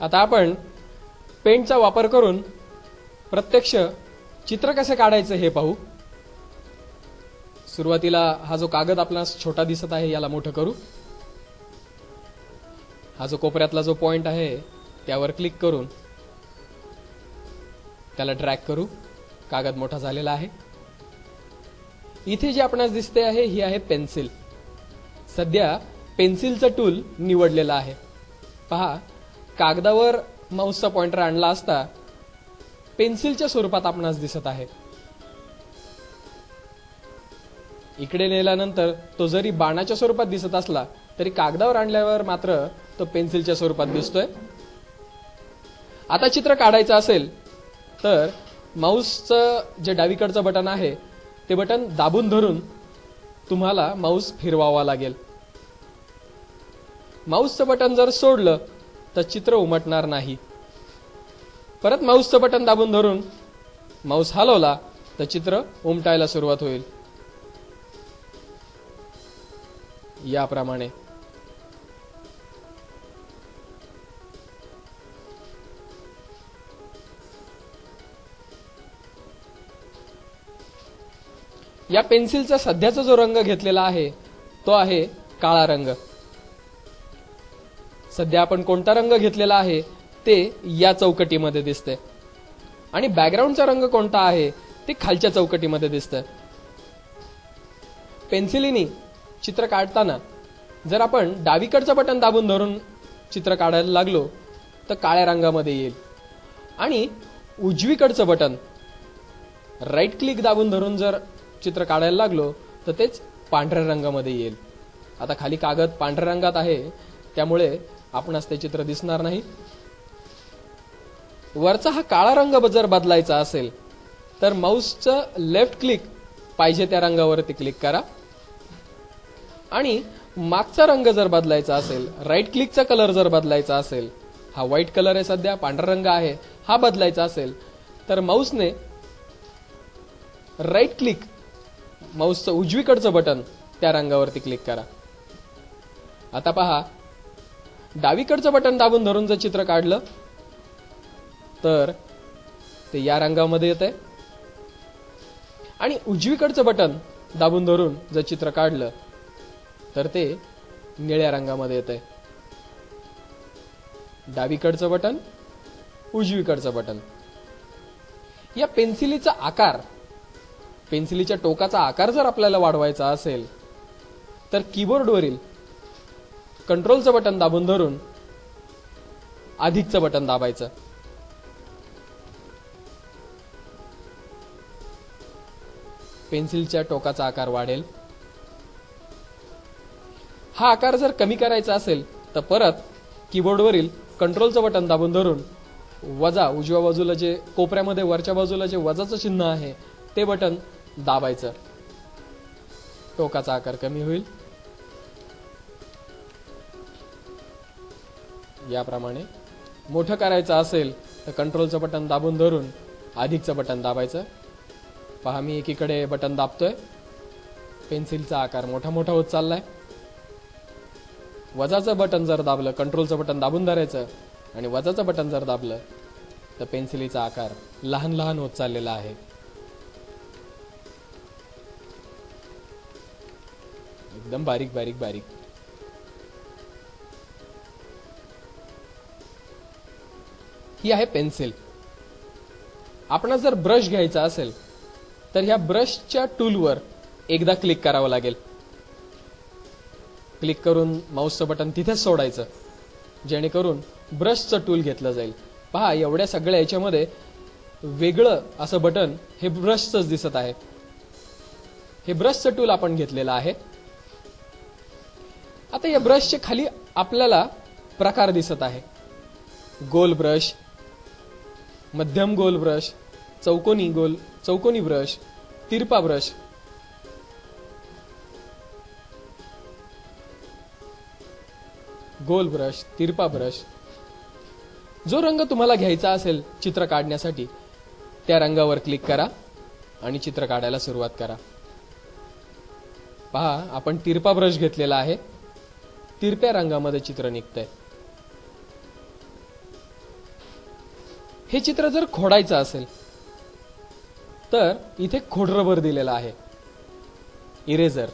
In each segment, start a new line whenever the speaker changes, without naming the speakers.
आता आपण पेंटचा वापर करून प्रत्यक्ष चित्र कसे काढायचं हे पाहू. सुरुवातीला हा जो कागद आपल्याला छोटा दिसत आहे याला मोठं करू. हा जो कोपऱ्यातला जो पॉइंट आहे त्यावर क्लिक करून त्याला ड्रॅग करू. कागद मोठा झालेला आहे. इथे जे आपणास दिसते आहे ही आहे पेन्सिल. सध्या पेन्सिलचं टूल निवडलेलं आहे. पहा कागदावर माऊसचा पॉइंटर आणला असता पेन्सिलच्या स्वरूपात आपणास दिसत आहे. इकडे नेल्यानंतर तो जरी बाणाच्या स्वरूपात दिसत असला तरी कागदावर आणल्यावर मात्र तो पेन्सिलच्या स्वरूपात दिसतोय. आता चित्र काढायचं असेल तर माऊसचं जे डावीकडचं बटन आहे ते बटन दाबून धरून तुम्हाला माऊस फिरवावा लागेल. माऊसचं बटन जर सोडलं तर चित्र उमटणार नाही. परत माऊसचं बटन दाबून धरून माऊस हलवला तर चित्र उमटायला सुरुवात होईल. याप्रमाणे. या पेन्सिलचा सध्याचा जो रंग घेतलेला आहे तो आहे काळा रंग. सध्या आपण कोणता रंग घेतलेला आहे ते या चौकटीमध्ये दिसते आणि बॅकग्राऊंडचा रंग कोणता आहे ते खालच्या चौकटीमध्ये दिसतं पेन्सिलीनी चित्र काढताना जर आपण डावीकडचं बटन दाबून धरून चित्र काढायला लागलो तर काळ्या रंगामध्ये येईल. आणि उजवीकडचं बटन राईट क्लिक दाबून धरून जर चित्र काढायला लागलो तर तेच पांढऱ्या रंगामध्ये येईल. आता खाली कागद पांढऱ्या रंगात आहे त्यामुळे आपणास ते चित्र दिसणार नाही. वरचा हा काळा रंग जर बदलायचा असेल तर माऊसचं लेफ्ट क्लिक पाहिजे त्या रंगावरती क्लिक करा. आणि मागचा रंग जर बदलायचा असेल राईट क्लिकचा कलर जर बदलायचा असेल हा व्हाईट कलर आहे सध्या पांढरा रंग आहे हा बदलायचा असेल तर माऊसने राईट क्लिक माऊसचं उजवीकडचं बटन त्या रंगावरती क्लिक करा. आता पहा डावीकडचं बटन दाबून धरून जर चित्र काढलं तर ते या रंगामध्ये येत आहे आणि उजवीकडचं बटन दाबून धरून जर चित्र काढलं तर ते निळ्या रंगामध्ये येत आहे डावीकडचं बटन उजवीकडचं बटन. या पेन्सिलीचा आकार पेन्सिलीच्या टोकाचा आकार जर आपल्याला वाढवायचा असेल तर कीबोर्डवरील कंट्रोलचं बटन दाबून धरून अधिकचं बटन दाबायचं. पेन्सिलच्या टोकाचा आकार वाढेल. हा आकार जर कमी करायचा असेल तर परत कीबोर्डवरील कंट्रोलचं बटन दाबून धरून वजा उजव्या बाजूला जे कोपऱ्यामध्ये वरच्या बाजूला जे वजाचं चिन्ह आहे ते बटन दाबायचं. टोकाचा आकार कमी होईल. याप्रमाणे. मोठं करायचं असेल तर कंट्रोलचं बटन दाबून धरून अधिकचं बटन दाबायचं. पहा मी एकीकडे बटन दाबतोय. पेन्सिलचा आकार मोठा मोठा होत चाललाय. वजाचं बटन जर दाबलं कंट्रोलचं बटन दाबून धरायचं आणि वजाचं बटन जर दाबलं तर पेन्सिलीचा आकार लहान लहान होत चाललेला आहे. एकदम बारीक बारीक बारीक. ही आहे पेन्सिल. आपण जर ब्रश घ्यायचा असेल तर ह्या ब्रशच्या टूलवर एकदा क्लिक करावं लागेल. क्लिक करून माऊसचं बटन तिथेच सोडायचं जेणेकरून ब्रशचं टूल घेतलं जाईल. पहा एवढ्या सगळ्या याच्यामध्ये वेगळं असं बटन हे ब्रशचंच दिसत आहे. हे ब्रशचं टूल आपण घेतलेलं आहे. आता या ब्रशचे खाली आपल्याला प्रकार दिसत आहे. गोल ब्रश मध्यम गोल ब्रश चौकोनी गोल चौकोनी ब्रश तिरपा ब्रश. गोल ब्रश तिरपा ब्रश. जो रंग तुम्हाला घ्यायचा असेल चित्र काढण्यासाठी त्या रंगावर क्लिक करा आणि चित्र काढायला सुरुवात करा. पहा आपण तिरपा ब्रश घेतलेला आहे. तिरप्या रंगामध्ये चित्र निघतंय. हे चित्र जर खोडायचं असेल तर इथे खोडरबर दिलेला आहे. इरेझर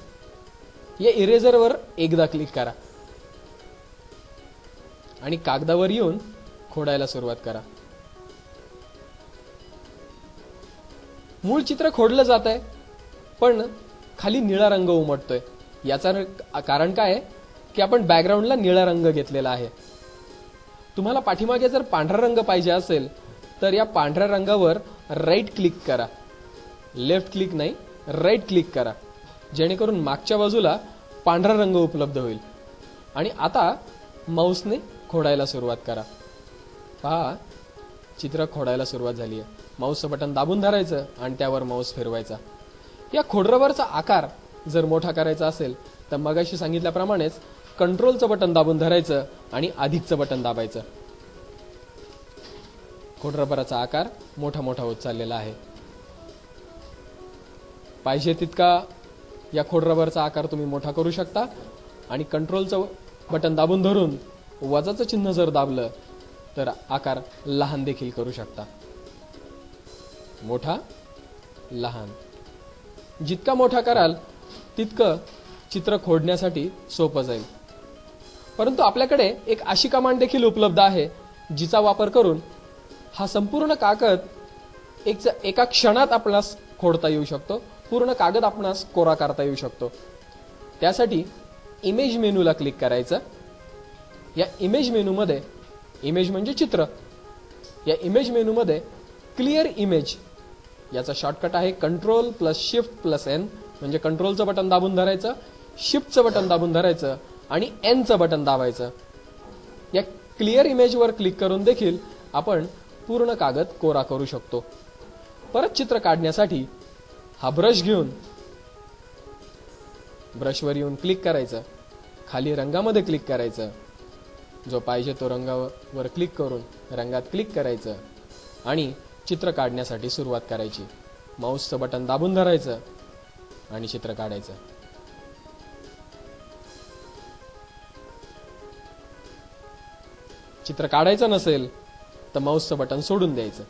या इरेझरवर एकदा क्लिक करा. आणि कागदावर येऊन खोडायला सुरुवात करा. मूळ चित्र खोडलं जात आहे पण खाली निळा रंग उमटतोय. याचा कारण काय आहे? की आपण बॅकग्राऊंडला निळा रंग घेतलेला आहे. तुम्हाला पाठीमागे जर पांढरा रंग पाहिजे असेल तर या पांढऱ्या रंगावर राईट क्लिक करा. लेफ्ट क्लिक नाही राईट क्लिक करा. जेणेकरून मागच्या बाजूला पांढरा रंग उपलब्ध होईल. आणि आता माऊसने खोडायला सुरुवात करा. पहा चित्र खोडायला सुरुवात झाली आहे. माऊसचं बटन दाबून धरायचं आणि त्यावर माऊस फिरवायचा. या खोडरबरचा आकार जर मोठा करायचा असेल तर मगाशी सांगितल्याप्रमाणेच कंट्रोलचं बटन दाबून धरायचं आणि अधिकचं बटन दाबायचं. खोडरबराचा आकार मोठा मोठा होत चाललेला आहे. पाहिजे तितका या खोडरबरचा आकार तुम्ही मोठा करू शकता आणि कंट्रोलचं बटन दाबून धरून वजाचं चिन्ह जर दाबलं तर आकार लहान देखील करू शकता. मोठा लहान. जितका मोठा कराल तितकं चित्र खोडण्यासाठी सोपं जाईल. परंतु आपल्याकडे एक अशी कमांड देखील उपलब्ध आहे जिचा वापर करून हा संपूर्ण कागद एक एका क्षणात आपणास खोडता येऊ शकतो. पूर्ण कागद आपणास कोरा करता येऊ शकतो. त्यासाठी इमेज मेनूला क्लिक करायचं. या इमेज मेनूमध्ये इमेज म्हणजे चित्र. या इमेज मेनूमध्ये क्लिअर इमेज याचा शॉर्टकट आहे control plus shift plus N म्हणजे कंट्रोलचं बटन दाबून धरायचं शिफ्टचं बटन दाबून धरायचं आणि एनचं बटन दाबायचं. या क्लिअर इमेजवर क्लिक करून देखील आपण पूर्ण कागद कोरा करू शकतो. परत चित्र काढण्यासाठी हा ब्रश घेऊन ब्रशवर येऊन क्लिक करायचं. खाली रंगामध्ये क्लिक करायचं. जो पाहिजे तो रंगावर क्लिक करून रंगात क्लिक करायचं आणि चित्र काढण्यासाठी सुरुवात करायची. माऊसचं बटन दाबून धरायचं आणि चित्र काढायचं. चित्र काढायचं नसेल तर माऊसचं बटन सोडून द्यायचं.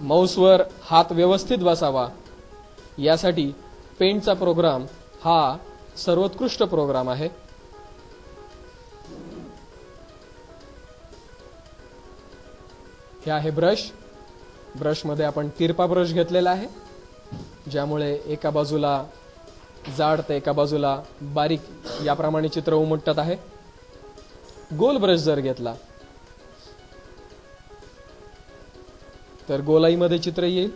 माऊसवर हात व्यवस्थित बसावा. यासाठी पेंटचा प्रोग्राम हा सर्वोत्कृष्ट प्रोग्राम आहे. हे आहे ब्रश. ब्रशमध्ये आपण तिरपा ब्रश घेतलेला आहे. ज्यामुळे एका बाजूला जाड तर एका बाजूला बारीक याप्रमाणे चित्र उमटत आहे. गोल ब्रश जर घेतला तर गोलाईमध्ये चित्र येईल.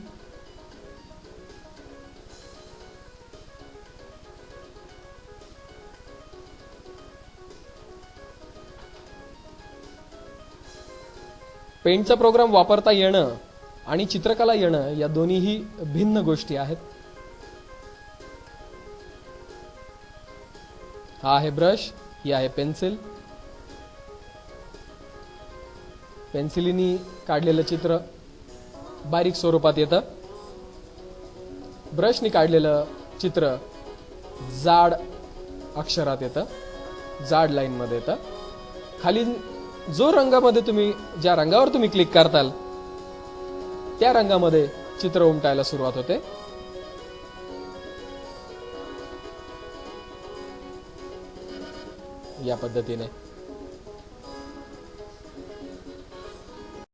पेंटचा प्रोग्राम वापरता येणं आणि चित्रकला येणं या दोन्हीही भिन्न गोष्टी आहेत. हा आहे ब्रश ही आहे पेन्सिल. पेन्सिलीनी काढलेलं चित्र बारीक स्वरूपात येतं. ब्रशनी काढलेलं चित्र जाड अक्षरात येतं जाड लाईनमध्ये येतं. खाली जो रंगामध्ये तुम्ही ज्या रंगावर तुम्ही क्लिक करताल त्या रंगामध्ये चित्र उमटायला सुरुवात होते. या पद्धतीने.